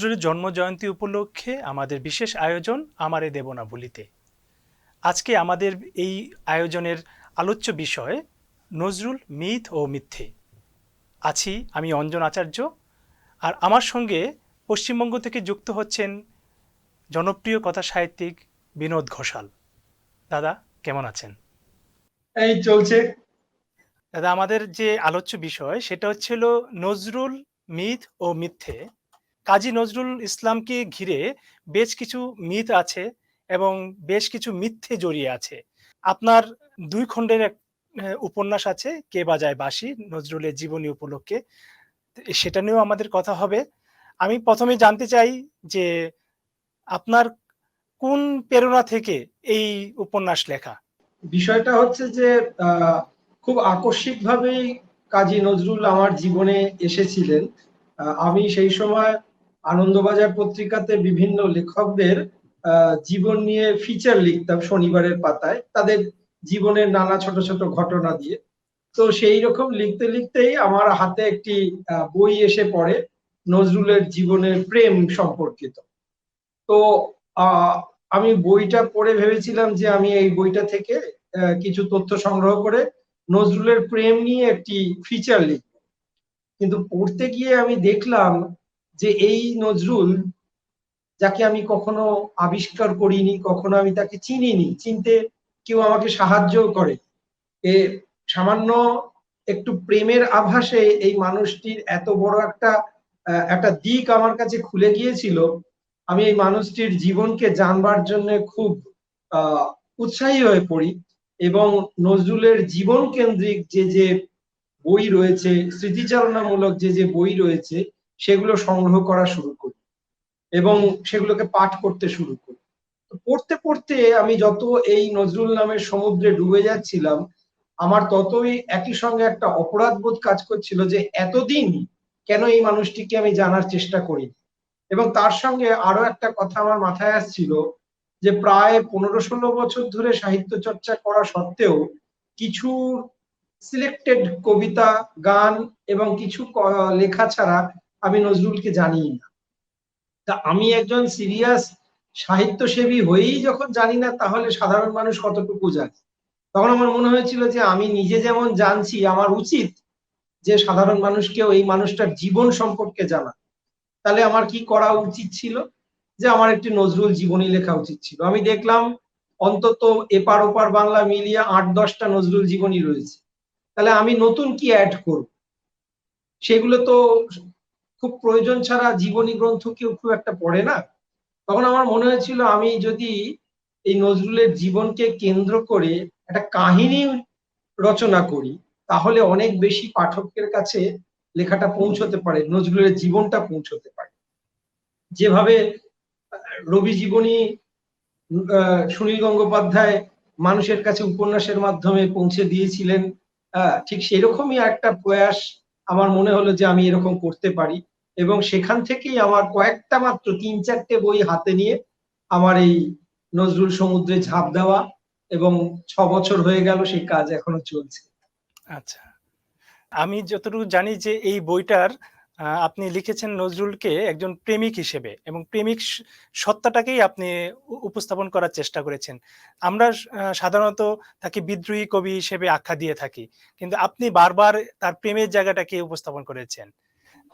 নজরুলের জন্ম জয়ন্তী উপলক্ষে আমাদের বিশেষ আয়োজন আমারে দেব না বলিতে আজকে আমাদের এই আয়োজনের আলোচ্য বিষয় নজরুল মিথ ও মিথ্যে। আছি আমি অঞ্জন আচার্য আর আমার সঙ্গে পশ্চিমবঙ্গ থেকে যুক্ত হচ্ছেন জনপ্রিয় কথা সাহিত্যিক বিনোদ ঘোষাল। দাদা কেমন আছেন? এই চলছে। দাদা আমাদের যে আলোচ্য বিষয় সেটা হচ্ছিল নজরুল মিথ ও মিথ্যে। কাজী নজরুল ইসলামকে ঘিরে বেশ কিছু মিথ আছে এবং বেশ কিছু মিথ্যে জড়িয়ে আছে। আপনার দুই খণ্ডের এক উপন্যাস আছে, কে বাজায় বাসি নজরুলের জীবনী উপলক্ষে। সেটা নিয়েও আমাদের কথা হবে। আমি প্রথমে জানতে চাই যে আপনার কোন প্রেরণা থেকে এই উপন্যাস লেখা? বিষয়টা হচ্ছে যে খুব আকস্মিকভাবেই কাজী নজরুল আমার জীবনে এসেছিলেন। আমি সেই সময় আনন্দবাজার পত্রিকাতে বিভিন্ন লেখকদের জীবন নিয়ে ফিচার লিখতাম শনিবারের পাতায়, তাদের জীবনের নানা ছোট ছোট ঘটনা দিয়ে। তো সেই রকম লিখতে লিখতেই আমার হাতে একটি বই এসে পড়ে, নজরুলের জীবনের প্রেম সম্পর্কিত। তো আমি বইটা পড়ে ভেবেছিলাম যে আমি এই বইটা থেকে কিছু তথ্য সংগ্রহ করে নজরুলের প্রেম নিয়ে একটি ফিচার লিখব। কিন্তু পড়তে গিয়ে আমি দেখলাম যে এই নজরুল, যাকে আমি কখনো আবিষ্কার করিনি, কখনো আমি তাকে চিনিনি, চিনতে কেউ আমাকে সাহায্য করে। এ সামান্য একটু প্রেমের আভাসে এই মানুষটির এত বড় একটা একটা দিক আমার কাছে খুলে গিয়েছিল। আমি এই মানুষটির জীবনকে জানবার জন্য খুব উৎসাহী হয়ে পড়ি এবং নজরুলের জীবন কেন্দ্রিক যে যে বই রয়েছে, স্মৃতিচারণামূলক যে যে বই রয়েছে সেগুলো সংগ্রহ করা শুরু করি এবং সেগুলোকে পাঠ করতে শুরু করি। পড়তে পড়তে আমি যত এই নজরুল নামের সমুদ্রে ডুবে যাচ্ছিলাম, আমার ততই একই সঙ্গে একটা অপরাধবোধ কাজ করছিল যে এতদিন কেন এই মানুষটিকে আমি জানার চেষ্টা করি এবং তার সঙ্গে আরও একটা কথা আমার মাথায় আসছিল যে প্রায় পনেরো ষোলো বছর ধরে সাহিত্য চর্চা করা সত্ত্বেও কিছু সিলেক্টেড কবিতা, গান এবং কিছু লেখা ছাড়া আমি নজরুলকে জানি না। তা আমি একজন সিরিয়াস সাহিত্যসেবী হয়েই যখন জানি না, তাহলে সাধারণ মানুষ কতটুকু জানে? তখন আমার মনে হয়েছিল যে আমি নিজে যেমন জানছি, আমার উচিত যে সাধারণ মানুষকেও এই মানুষটার জীবন সম্পর্কে জানা। তাহলে আমার কি করা উচিত ছিল? যে আমার একটি নজরুল জীবনী লেখা উচিত ছিল। আমি দেখলাম অন্তত এপার ওপার বাংলা মিলিয়ে আট, দশটা নজরুল জীবনী রয়েছে। তাহলে আমি নতুন কি অ্যাড করব? সেগুলো তো খুব প্রয়োজন ছাড়া জীবনী গ্রন্থ কেউ খুব একটা পড়ে না। তখন আমার মনে হয়েছিল, আমি যদি এই নজরুলের জীবনকে কেন্দ্র করে একটা কাহিনী রচনা করি, তাহলে অনেক বেশি পাঠকের কাছে লেখাটা পৌঁছতে পারে, নজরুলের জীবনটা পৌঁছতে পারে। যেভাবে রবি জীবনী সুনীল গঙ্গোপাধ্যায় মানুষের কাছে উপন্যাসের মাধ্যমে পৌঁছে দিয়েছিলেন ঠিক সেরকমই একটা প্রয়াস আমার মনে হলো যে আমি এরকম করতে পারি। এবং সেখান থেকেই আমার কয়েকটা মাত্র তিন চারটে বই হাতে নিয়ে আমার এই নজরুল সমুদ্রে ঝাঁপ দেওয়া এবং ছ বছর হয়ে গেল সেই কাজ এখনও চলছে। আচ্ছা। আমি যতটুকু জানি যে এই বইটার আপনি লিখেছেন নজরুলকে একজন প্রেমিক হিসেবে এবং প্রেমিক সত্তাটাকেই আপনি উপস্থাপন করার চেষ্টা করেছেন। আমরা সাধারণত তাকে বিদ্রোহী কবি হিসেবে আখ্যা দিয়ে থাকি, কিন্তু আপনি বারবার তার প্রেমের জায়গাটাকে উপস্থাপন করেছেন।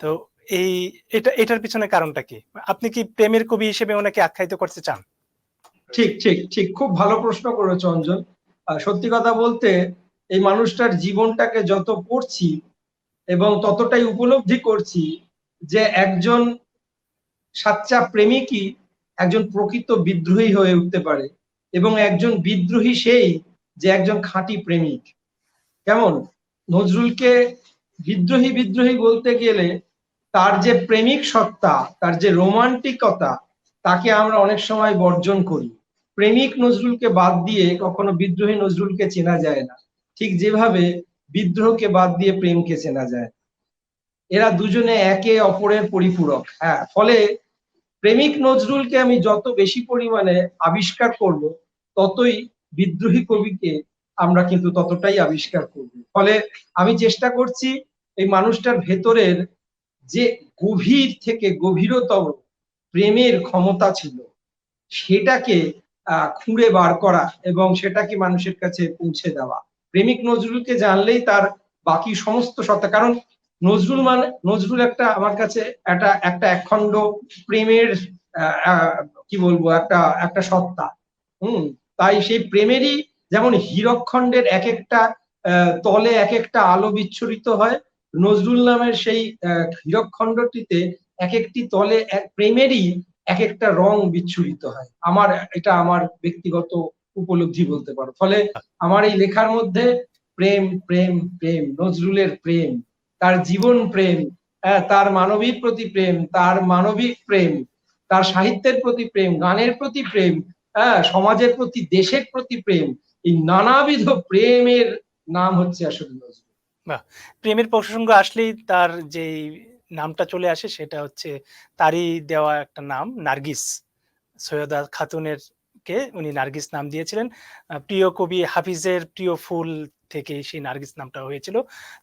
তো এই এটা, এটার পিছনে কারণটা কি? আপনি কি প্রেমের কবি হিসেবে ওনাকে আখ্যায়িত করতে চান? ঠিক ঠিক ঠিক। খুব ভালো প্রশ্ন করেছ, অঞ্জন। সত্যি কথা বলতে, এই মানুষটার জীবনটাকে যত পড়ছি এবং ততটাই উপলব্ধি করছি যে একজন সাচ্চা প্রেমিকই একজন প্রকৃত বিদ্রোহী হয়ে উঠতে পারে এবং একজন বিদ্রোহী সেই যে একজন খাঁটি প্রেমিক। কেমন? নজরুলকে বিদ্রোহী বিদ্রোহী বলতে গেলে তার যে প্রেমিক সত্তা, তার যে রোমান্টিকতা, তাকে আমরা অনেক সময় বর্জন করি। প্রেমিক নজরুলকে বাদ দিয়ে কখনো বিদ্রোহী নজরুলকে চেনা যায় না। ঠিক যেভাবে বিদ্রোহকে বাদ দিয়ে প্রেমকে চেনা যায় এরা দুজনে একে অপরের পরিপূরক। হ্যাঁ ফলে প্রেমিক নজরুলকে আমি যত বেশি পরিমাণে আবিষ্কার করব, ততই বিদ্রোহী কবিকে আমরা কিন্তু ততটাই আবিষ্কার করব। ফলে আমি চেষ্টা করছি এই মানুষটার ভেতরের যে গভীর থেকে গভীরতম প্রেমের ক্ষমতা ছিল, সেটাকে খুঁড়ে বার করা এবং সেটাকে মানুষের কাছে পৌঁছে দেওয়া। প্রেমিক নজরুলকে জানলেই তার বাকি সমস্ত সত্তা। কারণ নজরুল মানে নজরুল একটা আমার কাছে একটা একটা একখণ্ড প্রেমের কি বলব, একটা একটা সত্তা। হুম, তাই সেই প্রেমেরই যেমন হীরকখণ্ডের এক একটা তলে এক একটা আলো বিচ্ছুরিত হয় নজরুল নামের সেই আহ, হীরকখণ্ডটিতে এক একটি তলে এক প্রেমেরই এক একটা রং বিচ্ছুরিত হয়। আমার এটা আমার ব্যক্তিগত উপলব্ধি বলতে পারো। ফলে আমার এই লেখার মধ্যে প্রেম প্রেম প্রেম নজরুলের প্রেম তার জীবন প্রেম তার মানবিক প্রতি প্রেম তার মানবিক প্রেম তার সাহিত্যের প্রতি প্রেম গানের প্রতি প্রেম সমাজের প্রতি দেশের প্রতি প্রেম এই নানাবিধ প্রেমের নাম হচ্ছে আসলে নজরুল। প্রেমের প্রসঙ্গ আসলেই তার যেই নামটা চলে আসে সেটা হচ্ছে তারই দেওয়া একটা নাম, নার্গিস। সৈয়দা খাতুনের কে উনি নার্গিস নাম দিয়েছিলেন। প্রিয় কবি হাফিজের প্রিয় ফুল থেকে সেই নার্গিস নামটা হয়েছিল।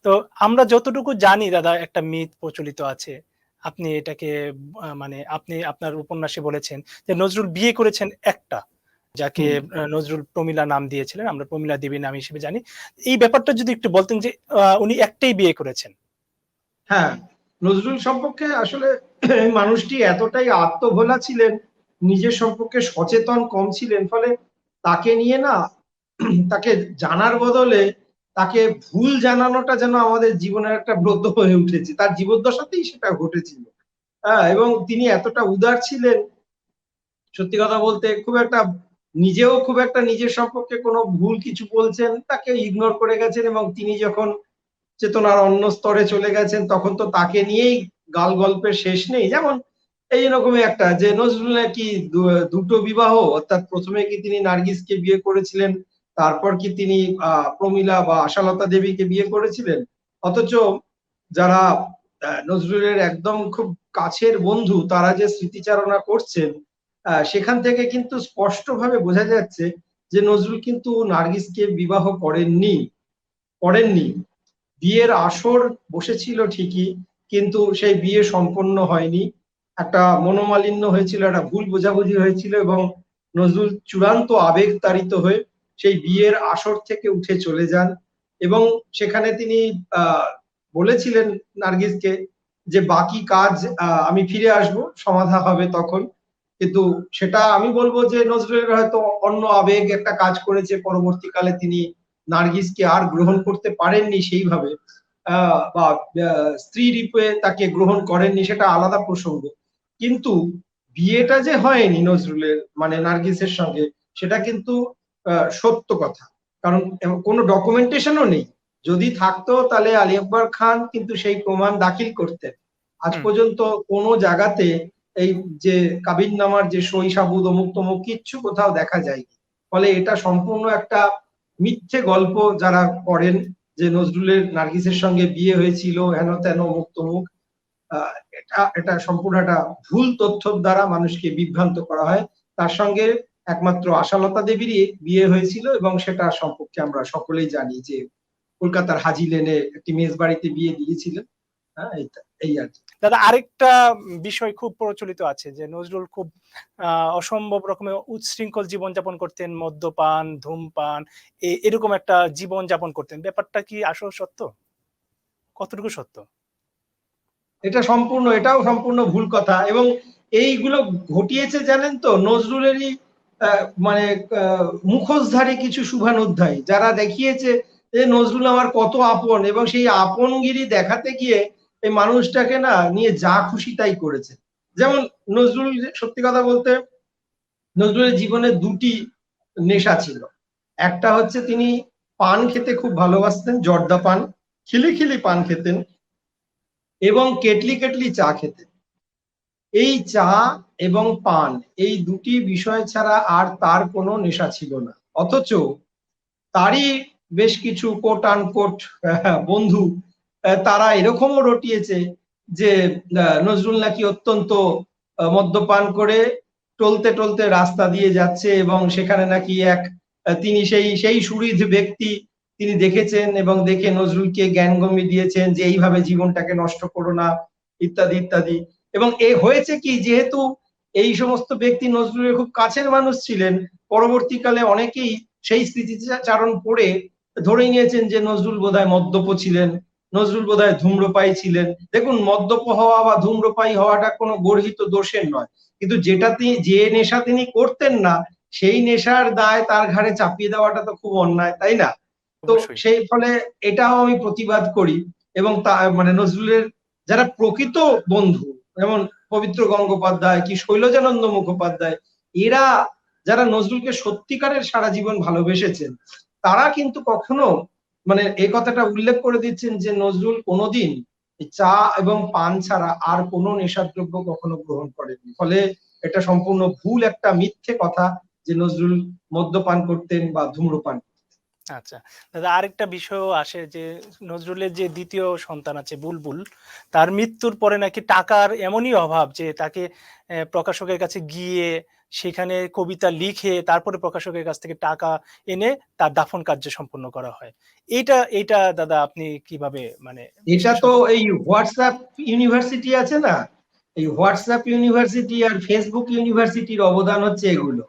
তো আমরা যতটুকু জানি, দাদা, একটা মিথ প্রচলিত আছে। আপনি এটাকে মানে আপনি আপনার উপন্যাসে বলেছেন যে নজরুল বিয়ে করেছেন একটা। যাকে নজরুল প্রমিলা নাম দিয়েছিলেন আমরা প্রমিলা দেবী নাম হিসেবে জানি। এই ব্যাপারটা যদি একটু বলতেন যে উনি একটাই বিয়ে করেছেন। হ্যাঁ নজরুল সম্পর্কে আসলে মানুষটি এতটাই আত্মভোলা ছিলেন নিজের সম্পর্কে সচেতন কম ছিলেন ফলে তাকে নিয়ে না তাকে জানার বদলে তাকে ভুল জানানোটা যেন আমাদের জীবনের একটা ব্রত হয়ে উঠেছে। তার জীবদ্দশাতেই সেটা ঘটেছিল। হ্যাঁ এবং তিনি এতটা উদার ছিলেন সত্যি কথা বলতে খুব একটা নিজেও খুব একটা নিজের সম্পর্কে কোনো ভুল কিছু বলছেন, তাকে ইগনোর করে গেছেন এবং তিনি যখন চেতনার অন্য স্তরে চলে গেছেন, তখন তো তাকে নিয়েই গাল গল্পের শেষ নেই। যেমন এই রকমই একটা, যে নজরুল নাকি দুটো বিবাহ, অর্থাৎ প্রথমে কি তিনি নার্গিসকে বিয়ে করেছিলেন, তারপর কি তিনি আহ প্রমীলা বা আশালতা দেবীকে বিয়ে করেছিলেন? অথচ যারা নজরুলের একদম খুব কাছের বন্ধু, তারা যে স্মৃতিচারণা করছেন সেখান থেকে কিন্তু স্পষ্টভাবে বোঝা যাচ্ছে যে নজরুল কিন্তু নার্গিসকে বিবাহ করেননি করেননি। বিয়ের আসর বসেছিল ঠিকই, কিন্তু সেই বিয়ে সম্পন্ন হয়নি। একটা মনোমালিন্য হয়েছিল, একটা ভুল বোঝাবুঝি হয়েছিল এবং নজরুল চূড়ান্ত আবেগ তাড়িত হয়ে সেই বিয়ের আসর থেকে উঠে চলে যান এবং সেখানে তিনি বলেছিলেন নার্গিসকে যে বাকি কাজ আমি ফিরে আসব, সমাধা হবে তখন। কিন্তু সেটা আমি বলব যে নজরুলের হয়তো অন্য আবেগ একটা কাজ করেছে পরবর্তীকালে তিনি নার্গিসকে আর গ্রহণ করতে পারেননি সেইভাবে। বা স্ত্রী রূপে তাকে গ্রহণ করেননি সেটা আলাদা প্রসঙ্গ। কিন্তু বিয়েটা যে হয়নি নজরুলের মানে নার্গিসের সঙ্গে সেটা কিন্তু সত্য কথা। কারণ কোনো ডকুমেন্টেশনও নেই। যদি থাকতো তাহলে আলী আকবর খান কিন্তু সেই প্রমাণ দাখিল করতেন। আজ পর্যন্ত কোনো জায়গাতে এই যে কাবিন নামার যে সই সাবুদ অমুক তমুক কিচ্ছু কোথাও দেখা যায়নি। ফলে এটা সম্পূর্ণ একটা মিথ্যে গল্প যারা করেন যে নজরুলের নার্গিসের সঙ্গে বিয়ে হয়েছিল, হেন তেন, অমুক তমুক এটা এটা সম্পূর্ণ একটা ভুল তথ্য দ্বারা মানুষকে বিভ্রান্ত করা হয়। তার সঙ্গে একমাত্র আশালতা দেবীরই বিয়ে হয়েছিল এবং সেটা সম্পর্কে আমরা সকলেই জানি যে কলকাতার হাজি লেনে একটি মেজ বাড়িতে বিয়ে দিয়েছিলেন। হ্যাঁ এই আর কি। দাদা, আরেকটা বিষয় খুব প্রচলিত আছে যে নজরুল খুব অসম্ভব রকমের উচ্ছৃঙ্খল জীবনযাপন করতেন, মদ্যপান, ধূমপান এরকম একটা জীবন যাপন করতেন। ব্যাপারটা কি আসল সত্য? কতটুকু সত্য? এটা সম্পূর্ণ, এটাও সম্পূর্ণ ভুল কথা এবং এইগুলো ঘটিয়েছে জানেন তো, নজরুলেরই মানে মুখোশধারী কিছু শুভানুধ্যায়ী, যারা দেখিয়েছে যে নজরুল আমার কত আপন এবং সেই আপনগিরি দেখাতে গিয়ে এই মানুষটাকে না নিয়ে যা খুশি তাই করেছে। যেমন নজরুল, সত্যি কথা বলতে নজরুলের জীবনে দুটি নেশা ছিল। একটা হচ্ছে তিনি পান খেতে খুব ভালোবাসতেন, জর্দা পান, খিলি খিলি পান খেতেন এবং কেটলি কেটলি চা খেতেন। এই চা এবং পান এই দুটি বিষয় ছাড়া আর তার কোনো নেশা ছিল না। অথচ তারই বেশ কিছু কোট আন কোট বন্ধু তারা এরকমও রটিয়েছে যে নজরুল নাকি অত্যন্ত মদ্যপান করে টলতে টলতে রাস্তা দিয়ে যাচ্ছে এবং সেখানে নাকি এক তিনি সেই সেই সুরিধ ব্যক্তি তিনি দেখেছেন এবং দেখে নজরুলকে জ্ঞানগম্যি দিয়েছেন যে এইভাবে জীবনটাকে নষ্ট করো না, ইত্যাদি ইত্যাদি। এবং এ হয়েছে কি, যেহেতু এই সমস্ত ব্যক্তি নজরুলের খুব কাছের মানুষ ছিলেন, পরবর্তীকালে অনেকেই সেই স্মৃতিচারণ পড়ে ধরে নিয়েছেন যে নজরুল বোধহয় মদ্যপ ছিলেন। নজরুল বোধহয় ধূম্রপায়ী ছিলেন। দেখুন মদ্যপ হওয়া বা ধূম্রপায়ী হওয়াটা কোনো গর্হিত দোষের নয়। কিন্তু যেটা তিনি যে নেশা তিনি করতেন না সেই নেশার দায় তার ঘাড়ে চাপিয়ে দেওয়াটা তো খুব অন্যায় তাই না? তো সেই ফলে এটাও আমি প্রতিবাদ করি এবং তা মানে নজরুলের যারা প্রকৃত বন্ধু যেমন পবিত্র গঙ্গোপাধ্যায় কি শৈলজানন্দ মুখোপাধ্যায় এরা যারা নজরুলকে সত্যিকারের সারা জীবন ভালোবেসেছেন তারা কিন্তু কখনো মানে এই কথাটা উল্লেখ করে দিচ্ছেন যে নজরুল কোনোদিন চা এবং পান ছাড়া আর কোনো নেশাদ্রব্য কখনো গ্রহণ করেননি। ফলে এটা সম্পূর্ণ ভুল একটা মিথ্যে কথা যে নজরুল মদ্যপান করতেন বা ধূম্রপান আচ্ছা দাদা, আরেকটা বিষয় আসে যে নজরুলের যে দ্বিতীয় সন্তান আছে বুলবুল, তার মৃত্যুর পরে নাকি টাকার এমনই অভাব যে তাকে প্রকাশকের কাছে গিয়ে সেখানে কবিতা লিখে তারপরে প্রকাশকের কাছ থেকে টাকা এনে তার দাফন কার্য সম্পন্ন করা হয়। এটা এটা দাদা আপনি কীভাবে মানে এটা তো এই হোয়াটসঅ্যাপ ইউনিভার্সিটি আছে না? এই হোয়াটসঅ্যাপ ইউনিভার্সিটি আর ফেসবুক ইউনিভার্সিটির অবদান হচ্ছে এগুলো।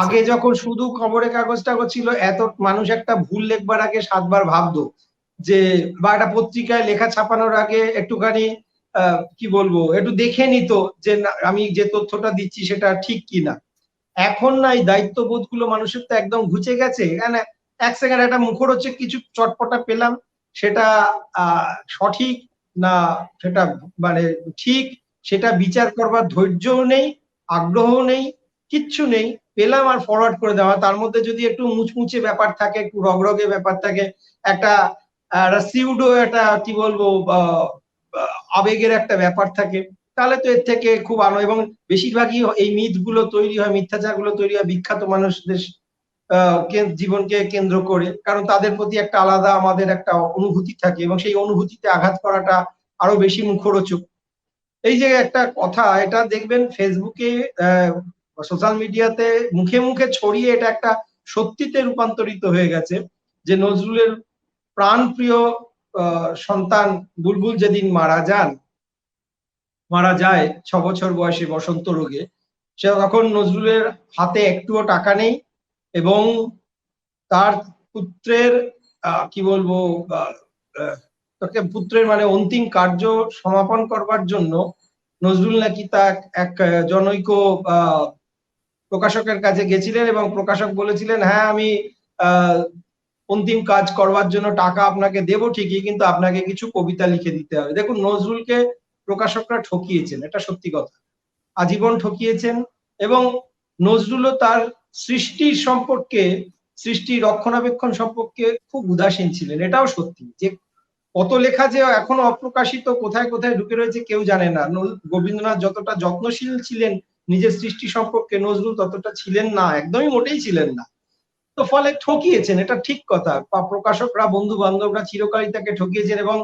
আগে যখন শুধু খবরের কাগজ টাগজ ছিল এত মানুষ একটা ভুল লেখবার আগে সাতবার ভাবতো যে বা একটা পত্রিকায় লেখা ছাপানোর আগে একটুখানি কি বলব, একটু দেখে নিত যে আমি যে তথ্যটা দিচ্ছি সেটা ঠিক কি না এখন না এই দায়িত্ববোধগুলো মানুষের তো একদম ঘুচে গেছে। মানে এক সেকেন্ড একটা মুখর হচ্ছে, কিছু চটপটা পেলাম, সেটা সঠিক না সেটা মানে ঠিক, সেটা বিচার করবার ধৈর্যও নেই, আগ্রহও নেই, কিচ্ছু নেই, পেলাম আর ফরওয়ার্ড করে দেওয়া। তার মধ্যে যদি একটু মুচমুচে ব্যাপার থাকে, একটু রগরগে ব্যাপার থাকে, একটা সিউডো একটা কি বলব আবেগের একটা ব্যাপার থাকে, তাহলে তো এর থেকে খুব আলো এবং বেশিরভাগই এই মিথগুলো তৈরি হয় মিথ্যাচারগুলো তৈরি হয় বিখ্যাত মানুষদের জীবনকে কেন্দ্র করে। কারণ তাদের প্রতি একটা আলাদা আমাদের একটা অনুভূতি থাকে এবং সেই অনুভূতিতে আঘাত করাটা আরও বেশি মুখরোচক। এই যে একটা কথা, এটা দেখবেন ফেসবুকে সোশ্যাল মিডিয়াতে মুখে মুখে ছড়িয়ে এটা একটা সত্যিতে রূপান্তরিত হয়ে গেছে, যে নজরুলের প্রাণপ্রিয় সন্তান বুলবুল যেদিন মারা যান, মারা যায় ছ বছর বয়সে বসন্ত রোগে, সে তখন নজরুলের হাতে একটুও টাকা নেই এবং তার পুত্রের কি বলব তাকে পুত্রের মানে অন্তিম কার্য সমাপন করবার জন্য নজরুল নাকি তা এক- জনৈক প্রকাশকের কাছে গেছিলেন এবং প্রকাশক বলেছিলেন হ্যাঁ আমি অন্তিম কাজ করবার জন্য টাকা আপনাকে দেব ঠিকই, কিন্তু আপনাকে কিছু কবিতা লিখে দিতে হবে। দেখুন, নজরুলকে প্রকাশকরা ঠকিয়েছেন, এটা সত্যি কথা। আজীবন ঠকিয়েছেন এবং নজরুলও তার সৃষ্টির সম্পর্কে সৃষ্টি রক্ষণাবেক্ষণ সম্পর্কে খুব উদাসীন ছিলেন, এটাও সত্যি। যে কত লেখা যে এখনও অপ্রকাশিত, কোথায় কোথায় ঢুকে রয়েছে কেউ জানে না। রবীন্দ্রনাথ যতটা যত্নশীল ছিলেন নিজের সৃষ্টি সম্পর্কে, নজরুল ততটা ছিলেন না, একদমই মোটেই ছিলেন না। তো ফলে ঠকিয়েছেন, এটা ঠিক কথা। প্রকাশকরা বন্ধু বান্ধবরা চিরকালই তাকে ঠকিয়েছেন এবং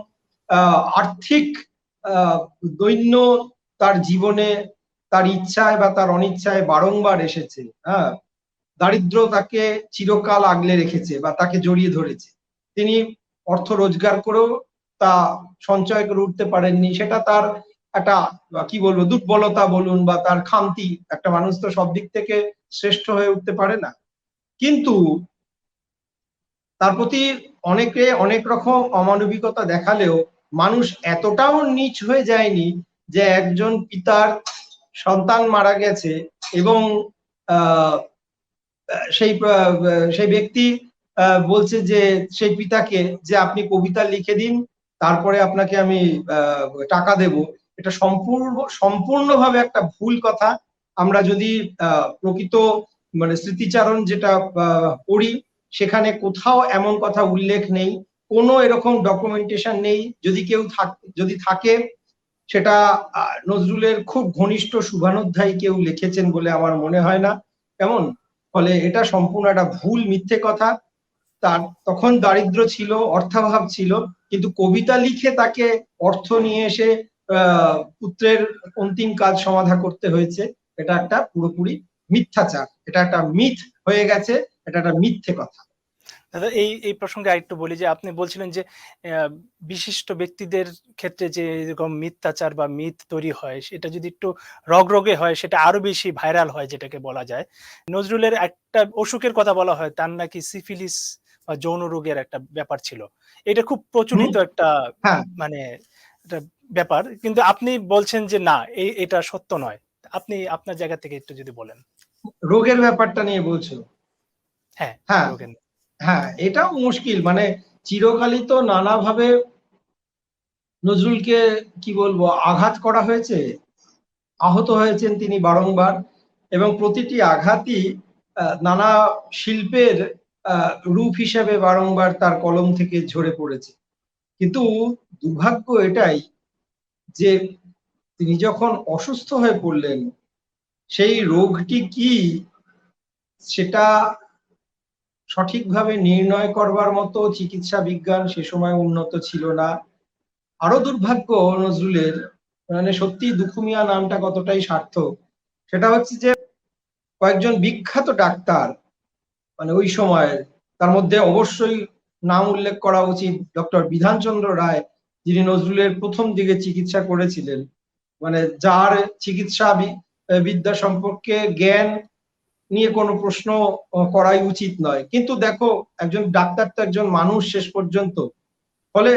আর্থিক দৈন্য তার জীবনে, তার ইচ্ছায় বা তার অনিচ্ছায় বারংবার এসেছে হ্যাঁ? দারিদ্র তাকে চিরকাল আগলে রেখেছে বা তাকে জড়িয়ে ধরেছে। তিনি অর্থ রোজগার করেও তা সঞ্চয় করে উঠতে পারেননি। সেটা তার একটা, কি বলব, দুর্বলতা বলুন বা তার খামতি, একটা মানুষ তো সব দিক থেকে শ্রেষ্ঠ হয়ে উঠতে পারে না। কিন্তু তার প্রতি অনেকে অনেক রকম অমানবিকতা দেখালেও মানুষ এতটাও নিচ হয়ে যায়নি যে একজন পিতার সন্তান মারা গেছে এবং সেই সেই ব্যক্তি বলছে যে সেই পিতাকে যে আপনি কবিতা লিখে দিন, তারপরে আপনাকে আমি টাকা দেব। এটা সম্পূর্ণ, সম্পূর্ণভাবে একটা ভুল কথা। আমরা যদি প্রকৃত মানে স্মৃতিচারণ যেটা পড়ি, সেখানে কোথাও এমন কথা উল্লেখ নেই, কোনো এরকম ডকুমেন্টেশন নেই, যদি কেউ যদি থাকে, সেটা নজরুলের খুব ঘনিষ্ঠ শুভানুধ্যায়ী কেউ লিখেছেন বলে আমার মনে হয় না। কেমন? ফলে এটা সম্পূর্ণ একটা ভুল, মিথ্যে কথা। তার, তখন দারিদ্র ছিল, অর্থাভাব ছিল, কিন্তু কবিতা লিখে তাকে অর্থ নিয়ে এসে পুত্রের অন্তিম কাজ সমাধা করতে হয়েছে। এটা একটা পুরোপুরি মিথ্যাচার। এটা একটা মিথ হয়ে গেছে এটা একটা মিথ্যে কথা। দাদা এই এই প্রসঙ্গে আরেকটু বলি যে আপনি বলছিলেন যে বিশিষ্ট ব্যক্তিদের ক্ষেত্রে যে এরকম মিথ্যাচার বা মিথ তৈরি হয় সেটা যদি একটু রগরগে হয় সেটা আরও বেশি ভাইরাল হয় যেটাকে বলা যায়। নজরুলের একটা অসুখের কথা বলা হয় তার নাকি সিফিলিস বা যৌন রোগের একটা ব্যাপার ছিল। এটা খুব প্রচলিত একটা হ্যাঁ। মানে একটা ব্যাপার। কিন্তু আপনি বলছেন যে না এই এটা সত্য নয়। আপনি আপনার জায়গা থেকে একটু যদি বলেন। রোগের ব্যাপারটা নিয়ে বলছো? হ্যাঁ হ্যাঁ হ্যাঁ এটাও মুশকিল। মানে চিরকালই তো নানাভাবে নজরুলকে কি বলব আঘাত করা হয়েছে? আহত হয়েছেন তিনি বারংবার এবং প্রতিটি আঘাতই নানা শিল্পের রূপ হিসেবে বারংবার তার কলম থেকে ঝরে পড়েছে। কিন্তু দুর্ভাগ্য এটাই যে তিনি যখন অসুস্থ হয়ে পড়লেন সেই রোগটি কি সেটা সঠিকভাবে নির্ণয় করবার মতো চিকিৎসা বিজ্ঞান সে সময় উন্নত ছিল না। আরও দুর্ভাগ্য নজরুলের মানে সত্যি দুখুমিয়া নামটা কতটাই সার্থক, সেটা হচ্ছে যে কয়েকজন বিখ্যাত ডাক্তার মানে ওই সময়ের তার মধ্যে অবশ্যই নাম উল্লেখ করা উচিত ডক্টর বিধানচন্দ্র রায়, যিনি নজরুলের প্রথম দিকে চিকিৎসা করেছিলেন। মানে যার চিকিৎসা বিদ্যা সম্পর্কে জ্ঞান নিয়ে কোনো প্রশ্ন করাই উচিত নয়। কিন্তু দেখো, একজন ডাক্তার তো একজন মানুষ শেষ পর্যন্ত। ফলে,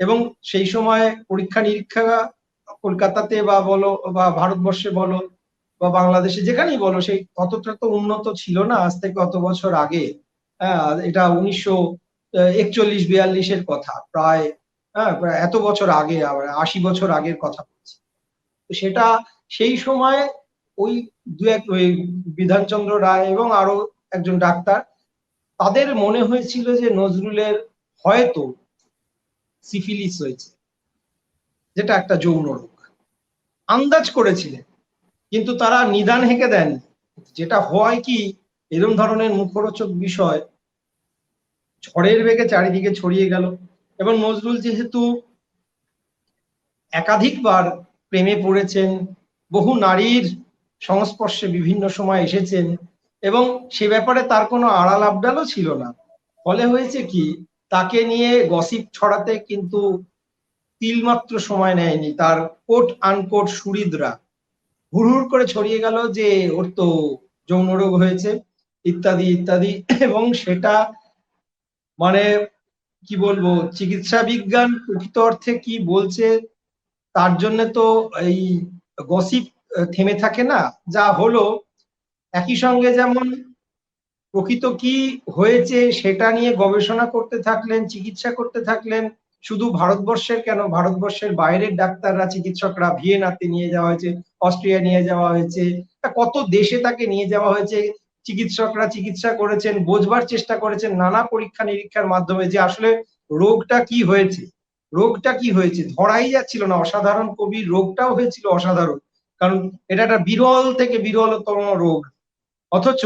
এবং সেই সময় পরীক্ষা নিরীক্ষা কলকাতাতে বা বলো, বা ভারতবর্ষে বলো, বা বাংলাদেশে যেখানেই বলো, সেই ততটা তো উন্নত ছিল না আজ থেকে অত বছর আগে। হ্যাঁ এটা উনিশশো একচল্লিশ বিয়াল্লিশের কথা, প্রায় হ্যাঁ এত বছর আগে, আবার আশি বছর আগের কথা বলছি। সেটা সেই সময় ওই দু এক, ওই বিধানচন্দ্র রায় এবং আরও একজন ডাক্তার, তাদের মনে হয়েছিল যে নজরুলের হয়তো সিফিলিস হয়েছে, যেটা একটা যৌন রোগ। আন্দাজ করেছিলেন, কিন্তু তারা নিদান হেঁকে দেন যেটা হয় কি, এরম ধরনের মুখরোচক বিষয় ঝড়ের বেগে চারিদিকে ছড়িয়ে গেল এবং নজরুল যেহেতু একাধিকবার প্রেমে পড়েছেন বহু নারীর সংস্পর্শে বিভিন্ন সময় এসেছেন এবং সে ব্যাপারে তার কোনো আড়াল আবডালও ছিল না। ফলে হয়েছে কি, তাকে নিয়ে গসিপ ছড়াতে কিন্তু তিলমাত্র সময় নেয়নি তার কোট আনকোট সুরিদরা হুড় করে ছড়িয়ে গেল যে ওর তো যৌন রোগ হয়েছে, ইত্যাদি ইত্যাদি। এবং সেটা মানে কি বলব, চিকিৎসা বিজ্ঞান প্রকৃত অর্থে কি বলছে, তার জন্য তো এই গসিপ থেমে থাকে না। যা হলো, একই সঙ্গে যেমন প্রকৃত কি হয়েছে সেটা নিয়ে গবেষণা করতে থাকলেন, চিকিৎসা করতে থাকলেন, শুধু ভারতবর্ষের কেন? ভারতবর্ষের বাইরের ডাক্তাররা, চিকিৎসকরা ভিয়েনাতে নিয়ে যাওয়া হয়েছে, অস্ট্রিয়া নিয়ে যাওয়া হয়েছে কত দেশে তাকে নিয়ে যাওয়া হয়েছে? চিকিৎসকরা চিকিৎসা করেছেন, বোঝবার চেষ্টা করেছেন, নানা পরীক্ষা নিরীক্ষার মাধ্যমে যে আসলে রোগটা কি হয়েছে। রোগটা কি হয়েছে? ধরাই যাচ্ছিল না। অসাধারণ কবির রোগটাও হয়েছিল অসাধারণ। কারণ এটা একটা বিরল থেকে বিরলতম রোগ। অথচ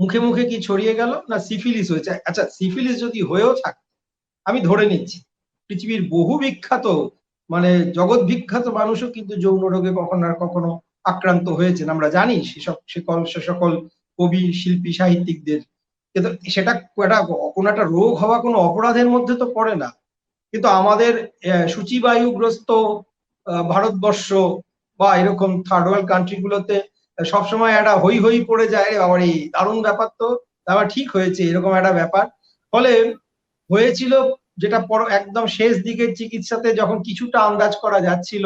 মুখে মুখে কি ছড়িয়ে গেল না সিফিলিস হয়েছে? আচ্ছা সিফিলিস যদি হয়েও থাকে, আমি ধরে নিচ্ছি, পৃথিবীর বহু বিখ্যাত মানে জগৎ বিখ্যাত মানুষও কিন্তু যৌন রোগে কখনো আর কখনো আক্রান্ত হয়েছেন। আমরা জানি সেসব, সকল সে সকল কবি, শিল্পী, সাহিত্যিকদের। কিন্তু সেটা একটা, কোনো একটা রোগ হওয়া কোনো অপরাধের মধ্যে তো পড়ে না। কিন্তু আমাদের সূচিবায়ুগ্রস্ত ভারতবর্ষ বা এরকম থার্ড ওয়ার্ল্ড কান্ট্রি গুলোতে সবসময় একটা হই হই পড়ে যায় আবার এই দারুণ ব্যাপার তো আবার ঠিক হয়েছে এরকম একটা ব্যাপার। ফলে হয়েছিল যেটা পর, একদম শেষ দিকের চিকিৎসাতে যখন কিছুটা আন্দাজ করা যাচ্ছিল,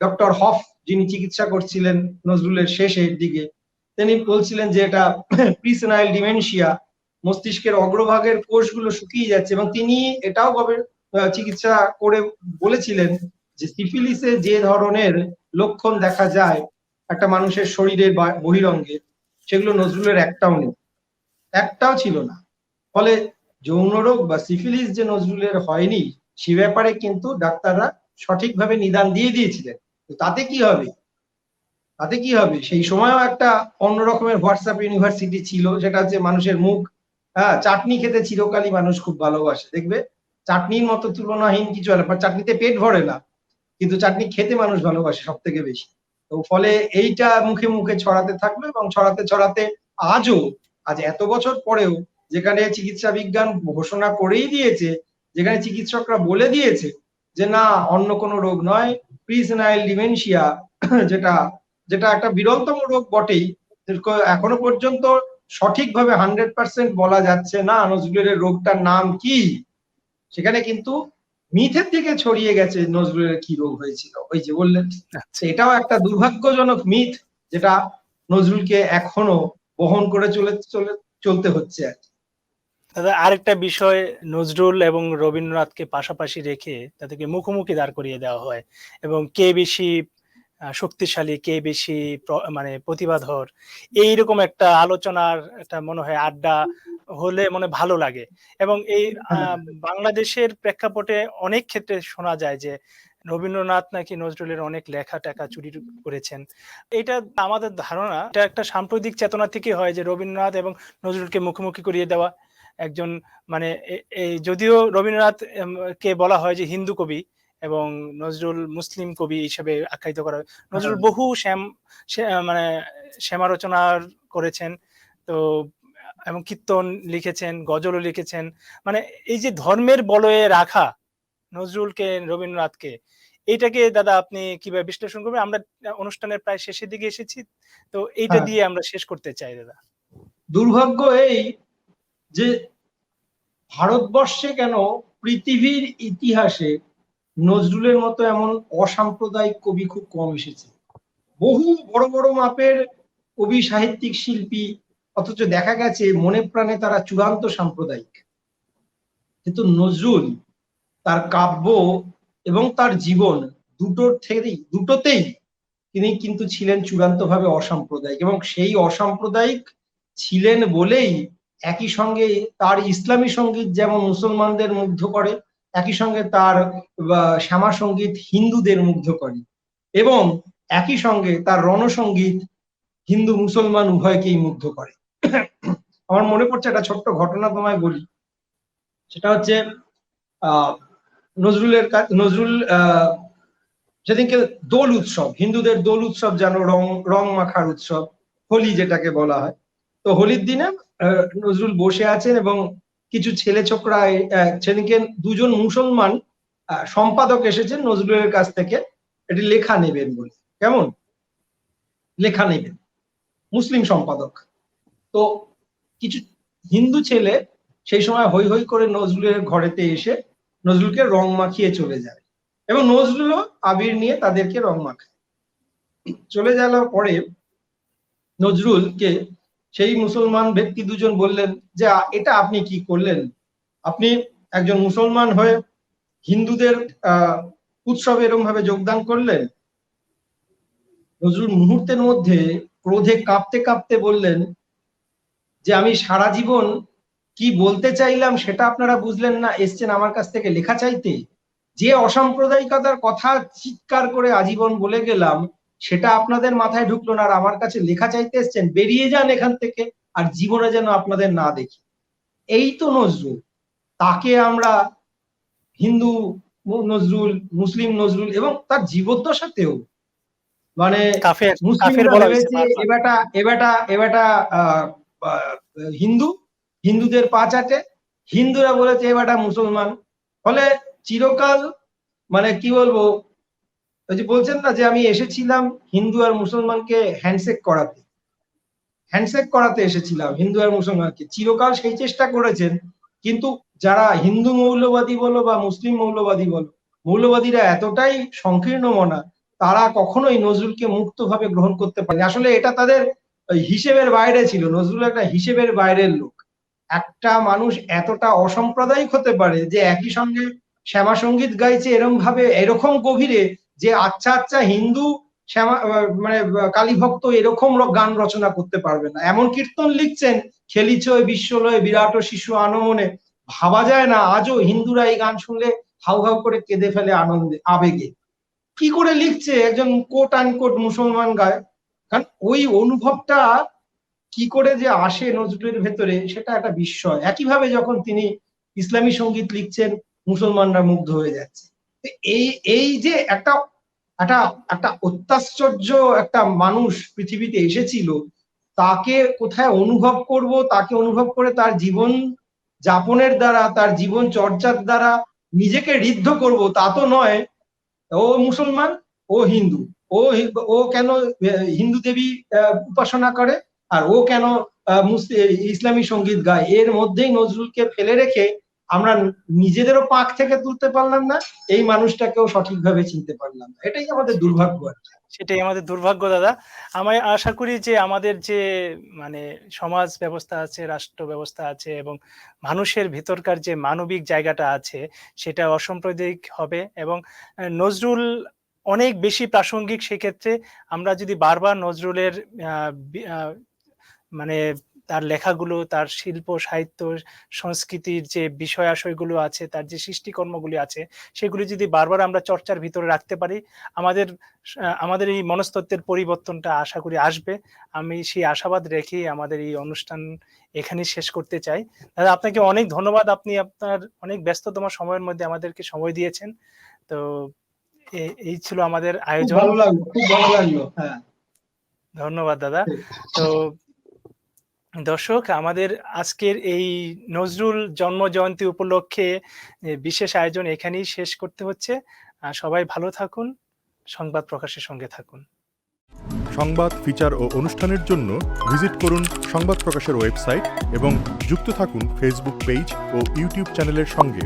ডক্টর হফ যিনি চিকিৎসা করছিলেন নজরুলের শেষের দিকে, তিনি বলছিলেন যে এটা প্রিসেনাইল ডিমেনশিয়া মস্তিষ্কের অগ্রভাগের কোষগুলো শুকিয়ে যাচ্ছে এবং তিনি এটাও চিকিৎসা করে বলেছিলেন যে সিফিলিসে যে ধরনের লক্ষণ দেখা যায় একটা মানুষের শরীরের বহিরঙ্গে, সেগুলো নজরুলের একটাও নেই। একটাও ছিল না। ফলে যৌন রোগ বা সিফিলিস যে নজরুলের হয়নি, সে ব্যাপারে কিন্তু ডাক্তাররা সঠিকভাবে নিদান দিয়ে দিয়েছিলেন। তো তাতে কি হবে? তাতে কি হবে? সেই সময়ও একটা অন্য রকমের হোয়াটসঅ্যাপ ইউনিভার্সিটি ছিল, সেটা হচ্ছে মানুষের মুখ হ্যাঁ চাটনি খেতে চিরকালই মানুষ খুব ভালোবাসে, দেখবে? চাটনির মতো তুলনাহীন কিছু হয় না চাটনিতে পেট ভরে না, কিন্তু চাটনি খেতে মানুষ ভালোবাসে সব থেকে বেশি। তো ফলে এইটা মুখে মুখে ছড়াতে থাকল এবং ছড়াতে ছড়াতে আজও, আজ এত বছর পরেও যেখানে চিকিৎসা বিজ্ঞান ঘোষণা করেই দিয়েছে, যেখানে চিকিৎসকরা বলে দিয়েছে যে না, অন্য কোনো রোগ নয় প্রিসেনাইল ডিমেনশিয়া, যেটা যেটা একটা বিরলতম রোগ বটেই এখনও পর্যন্ত সঠিকভাবে হান্ড্রেড পার্সেন্ট বলা যাচ্ছে না নজরুলের রোগটার নাম কি। সেখানে কিন্তু মিথের দিকে ছড়িয়ে গেছে নজরুলের কি রোগ হয়েছিল ওই যে বললেন আচ্ছা। এটাও একটা দুর্ভাগ্যজনক মিথ যেটা নজরুলকে এখনও বহন করে চলে চলে চলতে হচ্ছে আর কি। দাদা আরেকটা বিষয় নজরুল এবং রবীন্দ্রনাথকে পাশাপাশি রেখে তাদেরকে মুখোমুখি দাঁড় করিয়ে দেওয়া হয় এবং কে বেশি শক্তিশালী কে বেশি মানে প্রতিভাধর এইরকম একটা আলোচনার একটা মনে হয় আড্ডা হলে মনে ভালো লাগে। এবং এই বাংলাদেশের প্রেক্ষাপটে অনেক ক্ষেত্রে শোনা যায় যে রবীন্দ্রনাথ নাকি নজরুলের অনেক লেখা টেখা চুরি করেছেন। এটা আমাদের ধারণা এটা একটা সাম্প্রতিক চেতনা থেকে হয় যে রবীন্দ্রনাথ এবং নজরুলকে মুখোমুখি করিয়ে দেওয়া একজন মানে এই যদিও রবীন্দ্রনাথ কে বলা হয় যে হিন্দু কবি এবং নজরুল মুসলিম কবি হিসেবে আখ্যায়িত করা হয়। নজরুল। বহু শ্যাম মানে শ্যামা রচনা করেছেন। তো এবং কীর্তন লিখেছেন গজলও লিখেছেন। মানে এই যে ধর্মের বলয়ে রাখা নজরুলকে রবীন্দ্রনাথকে এইটাকে দাদা আপনি কীভাবে বিশ্লেষণ করবেন? আমরা অনুষ্ঠানের প্রায় শেষের দিকে এসেছি তো এইটা হ্যাঁ। দিয়ে আমরা শেষ করতে চাই দাদা। দুর্ভাগ্য এই যে ভারতবর্ষে কেন পৃথিবীর ইতিহাসে নজরুলের মতো এমন অসাম্প্রদায়িক কবি খুব কম এসেছে? বহু বড় বড় মাপের কবি সাহিত্যিক শিল্পী অথচ দেখা গেছে মনে প্রাণে তারা চূড়ান্ত সাম্প্রদায়িক। কিন্তু নজরুল তার কাব্য এবং তার জীবন দুটোর থেকেই, দুটোতেই তিনি কিন্তু ছিলেন চূড়ান্তভাবে অসাম্প্রদায়িক এবং সেই অসাম্প্রদায়িক ছিলেন বলেই একই সঙ্গে তার ইসলামী সংগীত যেমন মুসলমানদের মুগ্ধ করে, একই সঙ্গে তার শ্যামা সংগীত হিন্দুদের মুগ্ধ করে এবং একই সঙ্গে তার রণসঙ্গীত হিন্দু মুসলমান উভয়কেই মুগ্ধ করে। আমার মনে পড়ছে একটা ছোট্ট ঘটনা তোমায় বলি। সেটা হচ্ছে নজরুলের নজরুল সেদিনকে দোল উৎসব, হিন্দুদের দোল উৎসব যেন রং রং মাখার উৎসব, হোলি যেটাকে বলা হয়। তো হোলির দিনে নজরুল বসে আছেন এবং কিছু ছেলে ছোকরা সেদিনকে দুজন মুসলমান সম্পাদক এসেছেন নজরুলের কাছ থেকে। এটি লেখা নেবেন বলে। কেমন? লেখা নেবেন। মুসলিম সম্পাদক। তো কিছু হিন্দু ছেলে সেই সময় হই হই করে নজরুলের ঘরেতে এসে নজরুলকে রং মাখিয়ে চলে যায় এবং নজরুলও আবির নিয়ে তাদেরকে রং মাখায়। চলে যাওয়ার পরে নজরুলকে সেই মুসলমান ব্যক্তি দুজন বললেন, যে, এটা আপনি কি করলেন? আপনি একজন মুসলমান হয়ে হিন্দুদের উৎসবে এরকম ভাবে যোগদান করলেন? নজরুল মুহূর্তের মধ্যে ক্রোধে কাঁপতে কাঁপতে বললেন যে আমি সারা জীবন কি বলতে চাইলাম সেটা আপনারা বুঝলেন না এসছেন আমার কাছ থেকে লেখা চাইতে যে অসাম্প্রদায়িকতার কথা চিৎকার করে আজীবন বলে গেলাম সেটা আপনাদের মাথায় ঢুকলো না আর আমার কাছে লেখা চাইতে এসছেন বেরিয়ে যান এখান থেকে আর জীবনে যেন আপনাদের না দেখি এই তো নজরুল তাকে আমরা হিন্দু নজরুল মুসলিম নজরুল এবং তার জীবদ্দশাতেও মানে। এবাটা এবাটা এবাটা আহ, আহ, হিন্দু, হিন্দুদের পা চাটে। হিন্দুরা বলেছে এবাটা মুসলমান। ফলে চিরকাল মানে কি বলব যে বলছেন না যে আমি এসেছিলাম হিন্দু আর মুসলমানকে হ্যান্ডশেক করাতে। হ্যান্ডশেক করাতে এসেছিলাম হিন্দু আর মুসলমানকে। চিরকাল সেই চেষ্টা করেছেন, কিন্তু যারা হিন্দু মৌলবাদী বলো বা মুসলিম মৌলবাদী বলো, মৌলবাদীরা এতটাই সংকীর্ণ মনা, তারা কখনোই নজরুলকে মুক্তভাবে গ্রহণ করতে পারেনি। আসলে এটা তাদের হিসেবের বাইরে ছিল, নজরুল একটা হিসেবের বাইরের লোক। একটা মানুষ এতটা অসাম্প্রদায়িক হতে পারে যে একই সঙ্গে শ্যামা সংগীত গাইছে এরকম ভাবে এরকম গভীরে যে আচ্ছা আচ্ছা হিন্দু, শ্যামা মানে কালী ভক্ত এরকম গান রচনা করতে পারবে না। এমন কীর্তন লিখছেন খেলিছ বিশ্বলয়ে, বিরাট শিশু আনমনে। ভাবা যায় না, আজও হিন্দুরা এই গান শুনলে হাউ হাউ করে কেঁদে ফেলে আনন্দে, আবেগে। কি করে লিখছে একজন কোট আনকোট মুসলমান গায় কারণ ওই অনুভবটা কি করে যে আসে নজরুলের ভেতরে, সেটা একটা বিস্ময়। একইভাবে যখন তিনি ইসলামী সংগীত লিখছেন, মুসলমানরা মুগ্ধ হয়ে যাচ্ছে। এই এই যে একটা একটা একটা অত্যাশ্চর্য একটা মানুষ পৃথিবীতে এসেছিল, তাকে কোথায় অনুভব করব, তাকে অনুভব করে তার জীবন যাপনের দ্বারা, তার জীবন চর্চার দ্বারা নিজেকে ঋদ্ধ করব, তা তো নয়। ও মুসলমান, ও হিন্দু। ও ও কেন হিন্দু দেবী উপাসনা করে? আর ও কেন ইসলামী সংগীত গায়? এর মধ্যেই নজরুলকে ফেলে রেখে আমরা নিজেদেরও পাক থেকে তুলতে পারলাম না, এই মানুষটাকেও সঠিকভাবে চিনতে পারলাম না। এটাই আমাদের দুর্ভাগ্য আর সেটাই আমাদের দুর্ভাগ্য, দাদা। আমি আশা করি যে আমাদের যে মানে সমাজ ব্যবস্থা আছে, রাষ্ট্র ব্যবস্থা আছে এবং মানুষের ভিতরকার যে মানবিক জায়গাটা আছে, সেটা অসাম্প্রদায়িক হবে এবং নজরুল অনেক বেশি প্রাসঙ্গিক সেক্ষেত্রে আমরা যদি বারবার নজরুলের মানে তার লেখাগুলো, তার শিল্প, সাহিত্য, সংস্কৃতির যে বিষয় আশয়গুলো আছে, তার যে সৃষ্টিকর্মগুলি আছে, সেগুলি যদি বারবার আমরা চর্চার ভিতরে রাখতে পারি, আমাদের আমাদের এই মনস্তত্ত্বের পরিবর্তনটা আশা করি আসবে। আমি সেই আশাবাদ রেখে আমাদের এই অনুষ্ঠান এখানেই শেষ করতে চাই। দাদা, আপনাকে অনেক ধন্যবাদ। আপনি আপনার অনেক ব্যস্ততম সময়ের মধ্যে আমাদেরকে সময় দিয়েছেন। তো এই ছিল আমাদের আয়োজন। ভালো লাগল খুব ভালো লাগল হ্যাঁ। ধন্যবাদ দাদা। তো দর্শক আমাদের আজকের এই নজরুল জন্ম জয়ন্তী উপলক্ষে বিশেষ আয়োজন এখানেই শেষ করতে হচ্ছে। আহ, সবাই ভালো থাকুন সংবাদ প্রকাশের সঙ্গে থাকুন। সংবাদ ফিচার ও অনুষ্ঠানের জন্য ভিজিট করুন সংবাদ প্রকাশের ওয়েবসাইট এবং যুক্ত থাকুন ফেসবুক পেজ ও ইউটিউব চ্যানেলের সঙ্গে।